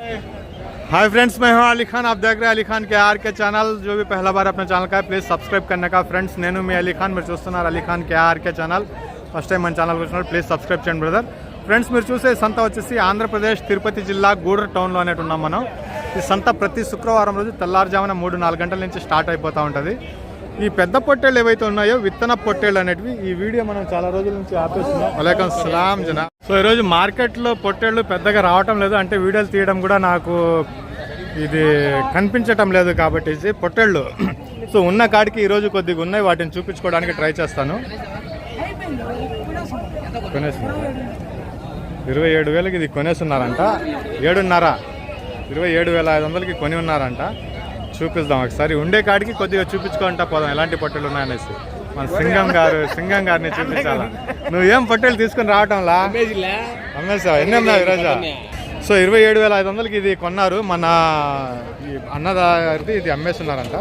Hi friends मैं हूं अली खान आप देख रहे हैं अली खान के आर के चैनल जो भी पहला बार अपने ఛానల్ का है प्लीज़ సబ్స్క్రైబ్ करने का ఫ్రెండ్స్ నేను మీ అలీ ఖాన్ మీరు చూస్తున్నారు Ali Khan K RK channel first time మన ఛానల్ వచ్చినారు ప్లీజ్ సబ్స్క్రైబ్ చేయండి బ్రదర్ ఫ్రెండ్స్ మీరు చూసే సంత వచ్చేసి ఆంధ్రప్రదేశ్ తిరుపతి జిల్లా గూడూరు టౌన్లో అనేటు ఉన్నాం మనం ఈ సంత ప్రతి శుక్రవారం రోజు తెల్లారుజామున మూడు నాలుగు గంటల నుంచి స్టార్ట్ అయిపోతూ ఉంటుంది ఈ పెద్ద పొట్టేళ్ళు ఏవైతే ఉన్నాయో విత్తన పొట్టేళ్ళు అనేటివి ఈ వీడియో మనం చాలా రోజుల నుంచి ఆపేస్తున్నాం. వలైకం సలాం జనా సో ఈరోజు మార్కెట్లో పొట్టేళ్ళు పెద్దగా రావటం లేదు. అంటే వీడియోలు తీయడం కూడా నాకు ఇది కనిపించటం లేదు కాబట్టి పొట్టేళ్ళు. సో ఉన్న కాడికి ఈరోజు కొద్దిగా ఉన్నాయి. వాటిని చూపించుకోవడానికి ట్రై చేస్తాను. కొనేస్తున్నారు ఇరవై ఏడు వేలకి ఇది కొనేస్తున్నారంట. ఏడున్నర. ఇరవై ఏడు వేల ఐదు వందలకి కొని ఉన్నారంట. చూపిద్దాం ఒకసారి. ఉండే కాడికి కొద్దిగా చూపించుకుంటా పోదాం ఎలాంటి పొట్టెలు ఉన్నాయనేసి. మన సింగం గారు సింగం గారిని చూపించాలా? నువ్వు ఏం పొట్టెలు తీసుకుని రావటంలా? అమ్మేసావా ఎన్ని అమ్మావు ఈరోజు? సో ఇరవై ఏడు వేల ఐదు వందలకి ఇది కొన్నారు. మన ఈ అన్నదారిది ఇది అమ్మేస్తున్నారంట.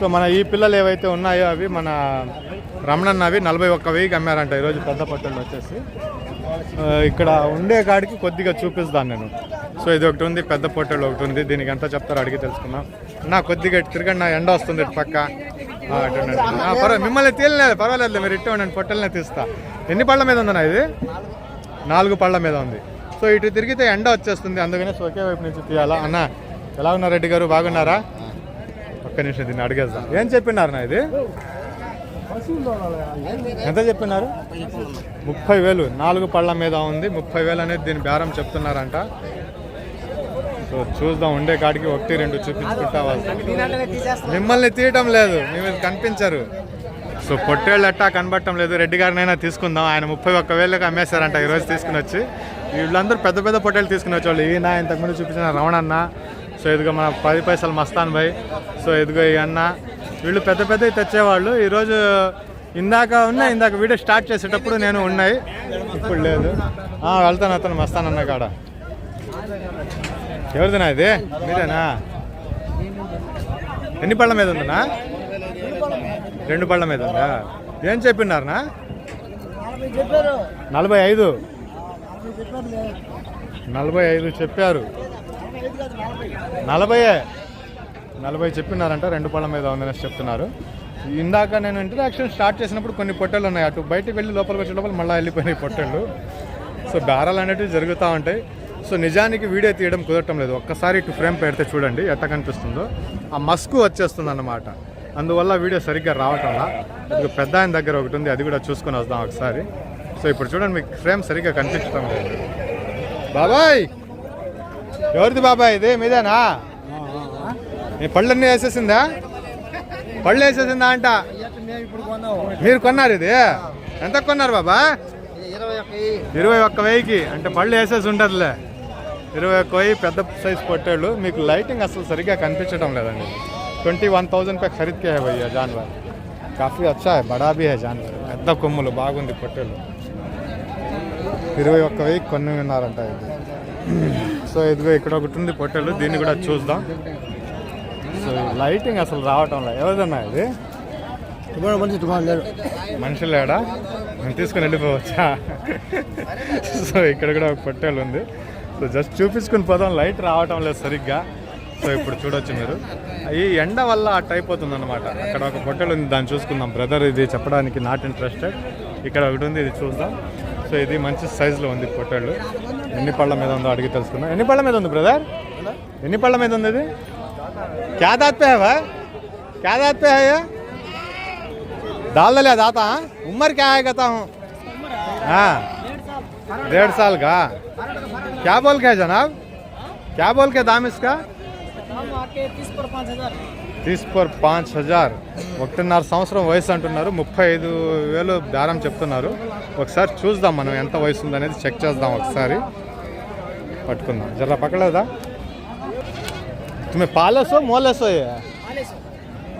సో మన ఈ పిల్లలు ఏవైతే ఉన్నాయో అవి మన రమణన్న అవి నలభై ఒక్క వెయ్యికి అమ్మారంట. ఈరోజు పెద్ద పొట్టెళ్ళు వచ్చేసి. ఇక్కడ ఉండే కాడికి కొద్దిగా చూపిస్తాను నేను. సో ఇది ఒకటి ఉంది పెద్ద పొట్టలు ఒకటి ఉంది. దీనికి ఎంత చెప్తారో అడిగి తెలుసుకుందాం. నా కొద్దిగా ఇటు తిరగండి నా ఎండ వస్తుంది ఇటు పక్క. పర్వాలేదు మిమ్మల్ని తీయలేదు పర్వాలేదు మీరు ఇటు ఉండండి పొట్టెలనే తీస్తా. ఎన్ని పళ్ళ మీద ఉందన్నా ఇది? నాలుగు పళ్ళ మీద ఉంది. సో ఇటు తిరిగితే ఎండ వచ్చేస్తుంది అందుకనే ఒకే వైపు నుంచి తీయాలా? అన్న ఎలా ఉన్నారు రెడ్డి గారు? బాగున్నారా? ఒక్క నిమిషం దీన్ని అడిగేద్దాం. ఏం చెప్పినారు నా ఇది? ఎంత చెప్పినారు? ముప్పై వేలు. నాలుగు పళ్ళ మీద ఉంది. ముప్పై వేలు అనేది దీని బేరం చెప్తున్నారంట. సో చూద్దాం. ఉండే కాడికి ఒకటి రెండు చూపించుకుంటా మిమ్మల్ని తీయటం లేదు. మేము కనిపించరు. సో పొట్టేళ్ళు ఎట్టా కనబడటం లేదు. రెడ్డి గారినైనా తీసుకుందాం. ఆయన ముప్పై ఒక్క వేలకు అమ్మేశారంట ఈరోజు తీసుకుని వచ్చి. వీళ్ళందరూ పెద్ద పెద్ద పొట్టేళ్ళు తీసుకుని వచ్చేవాళ్ళు. ఈయన ఇంతకుముందు చూపించిన రమణన్న. సో ఇదిగో మన పది పైసలు మస్తాన్ భాయ్. సో ఇదిగో ఈ అన్న. వీళ్ళు పెద్ద పెద్దవి తెచ్చేవాళ్ళు. ఈరోజు ఇందాక ఉన్నాయి ఇందాక వీడియో స్టార్ట్ చేసేటప్పుడు నేను ఉన్నాయి. ఇప్పుడు లేదు. వెళ్తాను అతను వస్తానన్న కాడ. ఎవరిదినా ఇది? మీరేనా ఎన్ని పళ్ళ మీద ఉందన్నా? రెండు పళ్ళ మీద ఉందా? ఏం చెప్పినారనా నలభై ఐదు. నలభై ఐదు చెప్పారు. నలభై నలభై చెప్పినారంట రెండు పళ్ళ మీద ఉందని చెప్తున్నారు. ఇందాక నేను ఇంటరాక్షన్ స్టార్ట్ చేసినప్పుడు కొన్ని పొట్టెలు ఉన్నాయి. అటు బయటకు వెళ్ళి లోపలికి వచ్చే లోపల మళ్ళీ వెళ్ళిపోయినాయి పొట్టెళ్ళు. సో బేరాలు అనేటివి జరుగుతూ ఉంటాయి. సో నిజానికి వీడియో తీయడం కుదరటం లేదు. ఒక్కసారి ఇటు ఫ్రేమ్ పెడితే చూడండి ఎట్ట కనిపిస్తుందో. ఆ మస్కు వచ్చేస్తుంది అన్నమాట అందువల్ల వీడియో సరిగ్గా రావటంలా ఇదిగో పెద్ద ఆయన దగ్గర ఒకటి ఉంది అది కూడా చూసుకొని వద్దాం ఒకసారి. సో ఇప్పుడు చూడండి మీకు ఫ్రేమ్ సరిగ్గా కనిపించడం లేదు. బాబాయ్! ఎవరిది బాబాయ్ ఇది? మీదేనా? పళ్ళన్నీ వేసేసిందా? పళ్ళు వేసేసిందా అంట. మీరు కొన్నారు ఇది? ఎంత కొన్నారు బాబా? ఇరవై ఒక్క వెయ్యికి. అంటే పళ్ళు వేసేసి ఉండదులే ఇరవై ఒక్క వెయ్యి పెద్ద సైజ్ పొట్టేళ్ళు. మీకు లైటింగ్ అసలు సరిగ్గా కనిపించడం లేదండి. ట్వంటీ వన్ థౌజండ్ పై ఖరీద్కే కే భయ్యా జాన్వర్. కాఫీ వచ్చా? హై బడా జాన్వర్. పెద్ద కొమ్ములు బాగుంది పొట్టేళ్ళు. ఇరవై ఒక్క వెయ్యి కొన్ని ఉన్నారంట ఇది. సో ఇదిగో ఇక్కడ ఒకటి ఉంది పొట్టేలు దీన్ని కూడా చూద్దాం. సో లైటింగ్ అసలు రావటం లేదు. ఎవరిదన్నా ఇది? మనిషి లేడా? నేను తీసుకుని వెళ్ళిపోవచ్చా? సో ఇక్కడ కూడా ఒక పొట్టేలు ఉంది. సో జస్ట్ చూపించుకుని పోదాం. లైట్ రావటం లేదు సరిగ్గా. సో ఇప్పుడు చూడొచ్చు మీరు. ఈ ఎండ వల్ల అట్ అయిపోతుంది అనమాట అక్కడ ఒక పొట్టెలు ఉంది. దాన్ని చూసుకుందాం. బ్రదర్ ఇది చెప్పడానికి నాట్ ఇంట్రెస్టెడ్ ఇక్కడ ఒకటి ఉంది. ఇది చూద్దాం. సో ఇది మంచి సైజులో ఉంది పొట్టేళ్ళు ఎన్ని పళ్ళ మీద ఉందో అడిగి తెలుసుకుందాం. ఎన్ని పళ్ళ మీద ఉంది బ్రదర్? ఎన్ని పళ్ళ మీద ఉంది ఇది? క్యా దాత్ పే హై క్యా దాత్ పే హై ये? डाल दे दाता हाँ? उम्र क्या है कहता हूँ हाँ डेढ़ साल का क्या बोल के है जनाब क्या बोल के दाम इसका తీస్ పర్ పాంచ్ హజార్ ఒకటిన్నర సంవత్సరం వయసు అంటున్నారు ముప్పై ఐదు వేలు బేరం చెప్తున్నారు ఒకసారి చూద్దాం మనం ఎంత వయసు ఉందనేది చెక్ చేద్దాం ఒకసారి పట్టుకుందాం జర పక్కలేదా తుమ్మే పాలేసో మోలేసో ఏ?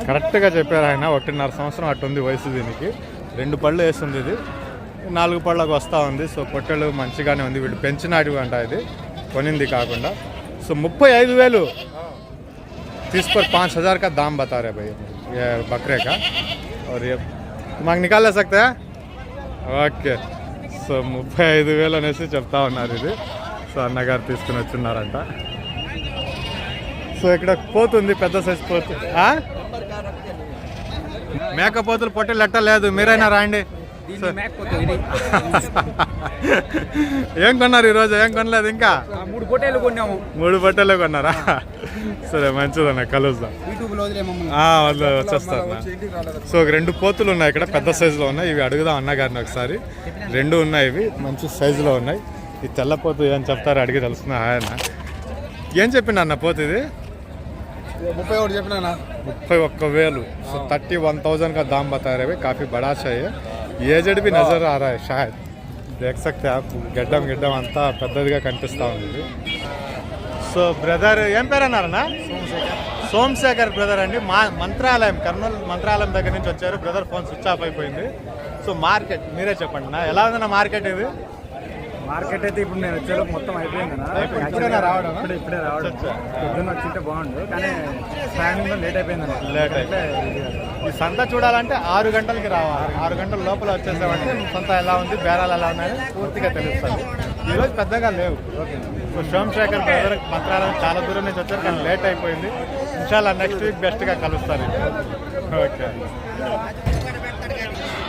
కరెక్ట్గా చెప్పారు ఆయన ఒకటిన్నర సంవత్సరం అట్టుంది వయసు దీనికి రెండు పళ్ళు వేస్తుంది ఇది నాలుగు పళ్ళకు వస్తూ ఉంది సో పొట్టెలు మంచిగానే ఉంది వీళ్ళు పెంచినాటివి అంట ఇది కొనింది కాకుండా సో ముప్పై ఐదు వేలు तीस पर पाँच हज़ार का दाम बता रहे भाई ये बकरे का और ये మాకు నికాల్ सकते हैं ఓకే సో ముప్పై ఐదు వేలు అనేసి చెప్తా ఉన్నారు ఇది సో అన్నగారు తీసుకుని వచ్చిన్నారంట సో ఇక్కడ పోతుంది పెద్ద సైజ్ పోతు ఆ? మేకపోతులు పొట్టెలు ఎట్ట లేదు మీరైనా రాండి. ఏం కొన్నారు ఈరోజు? ఏం కొనలేదు ఇంకా? మూడు పొట్టేలు కొన్నాము. మూడు బట్టలే కొన్నారా? సరే మంచిదన్న కలుద్దాం. వదిలే సో రెండు పోతులు ఉన్నాయి ఇక్కడ పెద్ద సైజులో ఉన్నాయి. ఇవి అడుగుదాం అన్నగారిని ఒకసారి. రెండు ఉన్నాయి ఇవి మంచి సైజులో ఉన్నాయి. ఈ తెల్ల పోతు ఏం చెప్తారో అడిగి తెలుస్తున్నా ఆయన ఏం చెప్పిండు అన్న పోతు ఇది? ముప్పై ఒకటి చెప్పినా मुफ्फई ఒక్క వేలు సో థర్టీ वन थाउजेंड का दाम बता रहे हैं काफ़ी बड़ा चाहिए ఏజెడ్ भी नज़र आ रहा है शायद देख सकते हैं आप గడ్డం గిడ్డం అంతా పెద్దదిగా కనిపిస్తూ ఉంది ఇది. సో బ్రదర్ ఏం పేరు అన్నారన్నా సోమశేఖర్ బ్రదర్ అండి మా మంత్రాలయం కర్నూలు మంత్రాలయం దగ్గర నుంచి వచ్చారు బ్రదర్ ఫోన్ స్విచ్ ఆఫ్ అయిపోయింది సో మార్కెట్ మీరే చెప్పండి నా ఎలా ఉందన్న మార్కెట్ ఇది మార్కెట్ అయితే ఇప్పుడు నేను వచ్చేలోపు మొత్తం అయిపోయింది. ఇప్పుడేనా రావడం? ఇప్పుడే ఇప్పుడే రావడం. పొద్దున్న వచ్చింటే బాగుండు కానీ టైమింగ్ లేట్ అయిపోయింది లేట్ అయిపోయింది. ఈ సంత చూడాలంటే ఆరు గంటలకి రావాలి. ఆరు గంటల లోపల వచ్చేసామంటే సంత ఎలా ఉంది బేరాలు ఎలా ఉన్నాయని పూర్తిగా తెలుస్తుంది. ఈరోజు పెద్దగా లేవు. సో సోమశేఖర్ బ్రదర్ మంత్రాలయం చాలా దూరం నుంచి వచ్చారు కానీ లేట్ అయిపోయింది. ఇన్షాల్లా నెక్స్ట్ వీక్ బెస్ట్గా కలుస్తాను. ఓకే.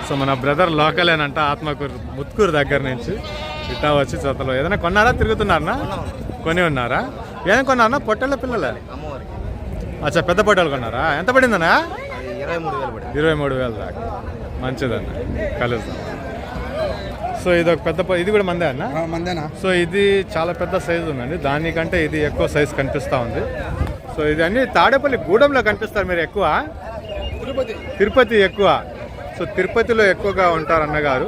సో మన బ్రదర్ లోకలేనంట ఆత్మకూరు ముత్కూరు దగ్గర నుంచి. ఇట్టా వచ్చి జతలో ఏదైనా కొన్నారా? తిరుగుతున్నారా కొని ఉన్నారా? ఏం కొన్నారా పొట్టెళ్ళ పిల్లలే? అచ్చా పెద్ద పొట్టెలు కొన్నారా? ఎంత పడిందన్నా? ఇరవై మూడు వేలు పడింది. ఇరవై మూడు వేలు దాకా. మంచిదన్న. కలుద్దాం. సో ఇది ఒక పెద్ద ఇది కూడా మందే అన్న? మందేనా? సో ఇది చాలా పెద్ద సైజు ఉందండి. దానికంటే ఇది ఎక్కువ సైజు కనిపిస్తూ ఉంది. సో ఇది అన్ని తాడేపల్లి గూడెంలో కనిపిస్తారు మీరు ఎక్కువ? తిరుపతి. తిరుపతి ఎక్కువ. సో తిరుపతిలో ఎక్కువగా ఉంటారు అన్నగారు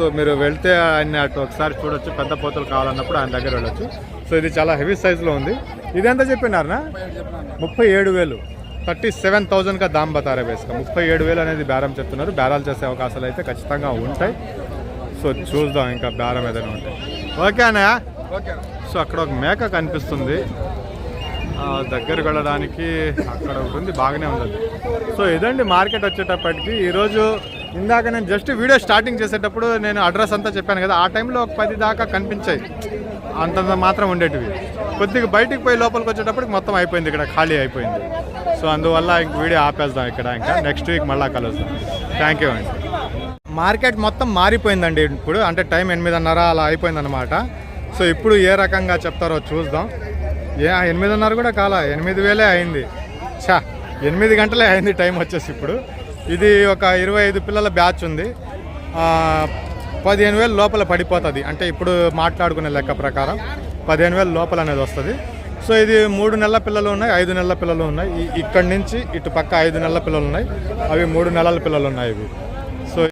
సో మీరు వెళ్తే ఆయన అటు ఒకసారి చూడొచ్చు పెద్ద పోతలు కావాలన్నప్పుడు ఆయన దగ్గర వెళ్ళొచ్చు. సో ఇది చాలా హెవీ సైజులో ఉంది. ఇది ఎంత చెప్పినారనా? ముప్పై ఏడు వేలు. థర్టీ సెవెన్ థౌజండ్గా దామ్ బతారే బేస్గా ముప్పై ఏడు వేలు అనేది బేరం చెప్తున్నారు. బేరాలు చేసే అవకాశాలు అయితే ఖచ్చితంగా ఉంటాయి. సో చూద్దాం ఇంకా బేరం ఏదైనా ఉంటాయి ఓకే అన్నయ్య? ఓకే సో అక్కడ ఒక మేక కనిపిస్తుంది. దగ్గరకు వెళ్ళడానికి అక్కడ ఒకటి ఉంది బాగానే ఉంది అది. సో ఇదండి మార్కెట్ వచ్చేటప్పటికి. ఈరోజు ఇందాక నేను జస్ట్ వీడియో స్టార్టింగ్ చేసేటప్పుడు నేను అడ్రస్ అంతా చెప్పాను కదా ఆ టైంలో ఒక పది దాకా కనిపించాయి. అంతంత మాత్రం ఉండేటివి. కొద్దిగా బయటికి పోయి లోపలికి వచ్చేటప్పటికి మొత్తం అయిపోయింది ఇక్కడ ఖాళీ అయిపోయింది. సో అందువల్ల ఇంక వీడియో ఆపేద్దాం ఇక్కడ ఇంకా. నెక్స్ట్ వీక్ మళ్ళీ కలుస్తాం థ్యాంక్ యూ అండి మార్కెట్ మొత్తం మారిపోయిందండి ఇప్పుడు. అంటే టైం ఎనిమిదిన్నర అలా అయిపోయిందన్నమాట. సో ఇప్పుడు ఏ రకంగా చెప్తారో చూద్దాం. ఏ ఎనిమిదిన్నర కూడా కాలా ఎనిమిది వేలే అయింది. చా ఎనిమిది గంటలే అయింది టైం వచ్చేసి ఇప్పుడు. ఇది ఒక ఇరవై ఐదు పిల్లల బ్యాచ్ ఉంది. పదిహేను వేలు లోపల పడిపోతుంది. అంటే ఇప్పుడు మాట్లాడుకునే లెక్క ప్రకారం పదిహేను వేలు లోపల అనేది వస్తుంది. సో ఇది మూడు నెలల పిల్లలు ఉన్నాయి ఐదు నెలల పిల్లలు ఉన్నాయి. ఇక్కడి నుంచి ఇటు పక్క ఐదు నెలల పిల్లలు ఉన్నాయి. అవి మూడు నెలల పిల్లలు ఉన్నాయి ఇవి.